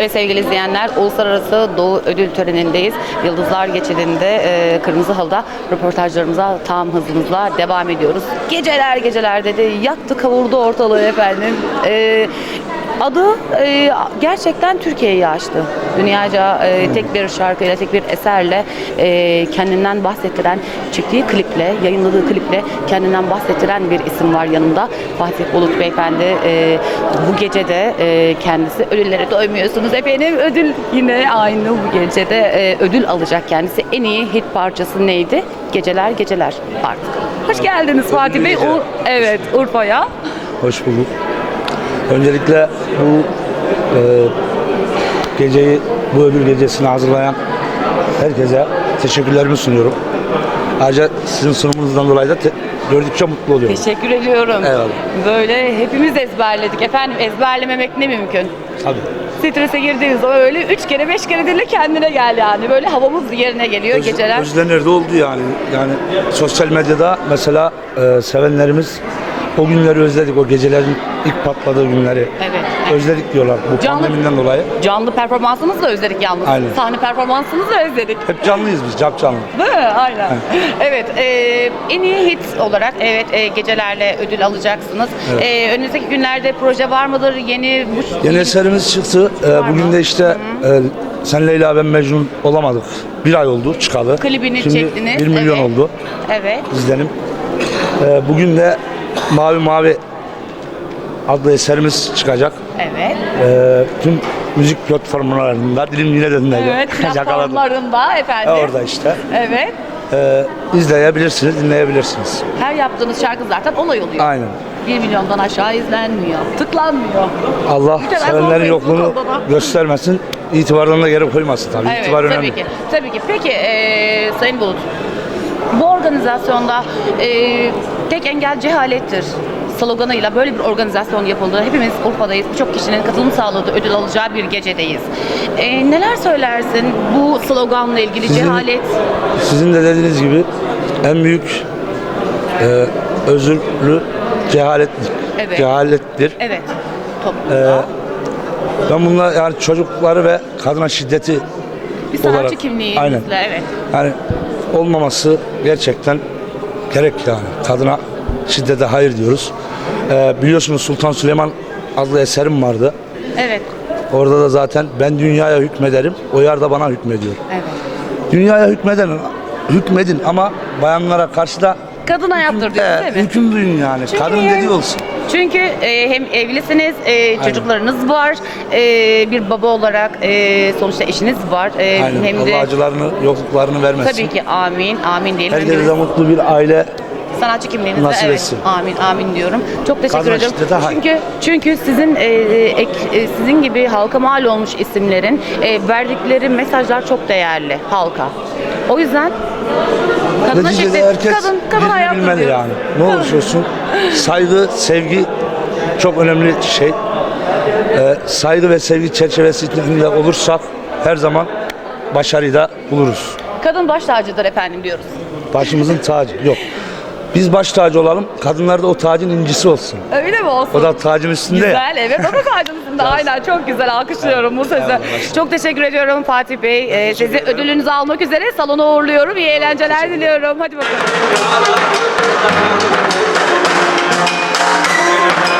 Evet sevgili izleyenler, Uluslararası Doğu Ödül Töreni'ndeyiz. Yıldızlar Geçidi'nde e, Kırmızı Halı'da röportajlarımıza tam hızımızla devam ediyoruz. Geceler geceler dedi, yaktı kavurdu ortalığı efendim. E, adı e, gerçekten Türkiye'yi açtı. Dünyaca e, tek bir şarkıyla, tek bir eserle e, kendinden bahsettiren, çektiği kliple, yayınladığı kliple kendinden bahsettiren bir isim var yanımda. Fatih Bulut Beyefendi e, bu gecede e, kendisi ödüllere doymuyorsunuz efendim. Ödül yine aynı bu gecede e, ödül alacak kendisi. En iyi hit parçası neydi? Geceler Geceler artık. Hoş geldiniz Fatih Bey. Ur- evet Urfa'ya. Hoş bulduk. Öncelikle bu e, geceyi, bu ödül gecesini hazırlayan herkese teşekkürlerimi sunuyorum. Ayrıca sizin sunumunuzdan dolayı da gördükçe mutlu oluyorum. Teşekkür ediyorum. Eyvallah. Böyle hepimiz ezberledik. Efendim ezberlememek ne mümkün? Tabii. Strese girdiğiniz zaman öyle üç kere beş kere dinle kendine gel yani. Böyle havamız yerine geliyor Öz- geceler. Özlenir de oldu yani. Yani sosyal medyada mesela e, sevenlerimiz o günleri özledik. O gecelerin ilk patladığı günleri. Evet. Özledik diyorlar bu Canlı- pandemiden dolayı. Canlı performansımızı da özledik yalnız. Aynen. Sahne performansımızı da özledik. Hep canlıyız biz, cap canlı. Değil mi? Aynen. Evet. e, en iyi hit olarak evet e, gecelerle ödül alacaksınız. Evet. E, önümüzdeki günlerde proje var mıdır? Yeni bu Yeni eserimiz çıktı. Ee, Var bugün de işte e, Sen Leyla ben Mecnun olamadık. Bir ay oldu çıkalı. klibini Şimdi çektiniz. 1 milyon evet. oldu Evet. izlenim. Ee, bugün de Mavi Mavi adlı eserimiz çıkacak. Evet. Ee, tüm müzik platformlarında dilim yine de dinledi. Evet, Yakaladım. platformlarında efendim. E, Orada işte. Evet. Ee, izleyebilirsiniz, dinleyebilirsiniz. Her yaptığınız şarkı zaten olay oluyor. Aynen. 1 milyondan aşağı izlenmiyor. Tıklanmıyor. Allah Bir de ben sevenlerin yokluğunu göstermesin. itibarlarına geri koymasın tabii. Evet, İtibar tabii önemli. ki. Tabii ki. Peki eee Sayın Bulut, bu organizasyonda eee, tek engel cehalettir sloganıyla böyle bir organizasyon yapıldı. Hepimiz Urfa'dayız. Birçok kişinin katılım sağladığı, ödül alacağı bir gecedeyiz. Eee, neler söylersin bu sloganla ilgili Sizin- cehalet? Sizin de dediğiniz gibi en büyük e, özürlü cehalettir. Evet. Cehalettir. Evet. Toplumda. Ben bunlar yani çocukları ve kadına şiddeti bir sanatçı olarak- kimliğinizle Aynen. evet. yani olmaması gerçekten gerek yani. Kadına şiddete hayır diyoruz. E, biliyorsunuz Sultan Süleyman adlı eserim vardı. Evet. Orada da zaten ben dünyaya hükmederim, o yar da bana hükmediyor. Evet. Dünyaya hükmeden hükmedin ama bayanlara karşı da Kadına yaptır diyorsun değil mi? hüküm duyun yani. Çünkü Kadın yani- dediği olsun. Çünkü e, hem evlisiniz, e, çocuklarınız var, e, bir baba olarak e, sonuçta eşiniz var. E, Aynen. hem Allah de acılarını, yokluklarını vermesin. tabii ki amin, amin diyelim. Herkese de mutlu bir aile sanatçı kimliğinizde nasip evet, etsin. amin, amin diyorum. Çok teşekkür Kadına ederim. şiddete hayır. Çünkü çünkü sizin e, ek, e, sizin gibi halka mal olmuş isimlerin e, verdikleri mesajlar çok değerli halka. O yüzden kadına Neticede şiddet, herkes kadın, kadın birbirini bilmeli diyoruz. yani. Ne olursa olsun saygı, sevgi çok önemli şey. Ee, saygı ve sevgi çerçevesinde olursak her zaman başarıyı da buluruz. Kadın baş tacıdır efendim diyoruz. Başımızın tacı. Yok. Biz baş tacı olalım. Kadınlarda o tacın incisi olsun. Öyle mi olsun? O da tacın üstünde. Güzel evet o da tacın üstünde. Aynen çok güzel alkışlıyorum bu sözü. Çok teşekkür ediyorum Fatih Bey. Ee, sizi ödülünüzü almak üzere salona uğurluyorum. İyi eğlenceler diliyorum. Hadi bakalım.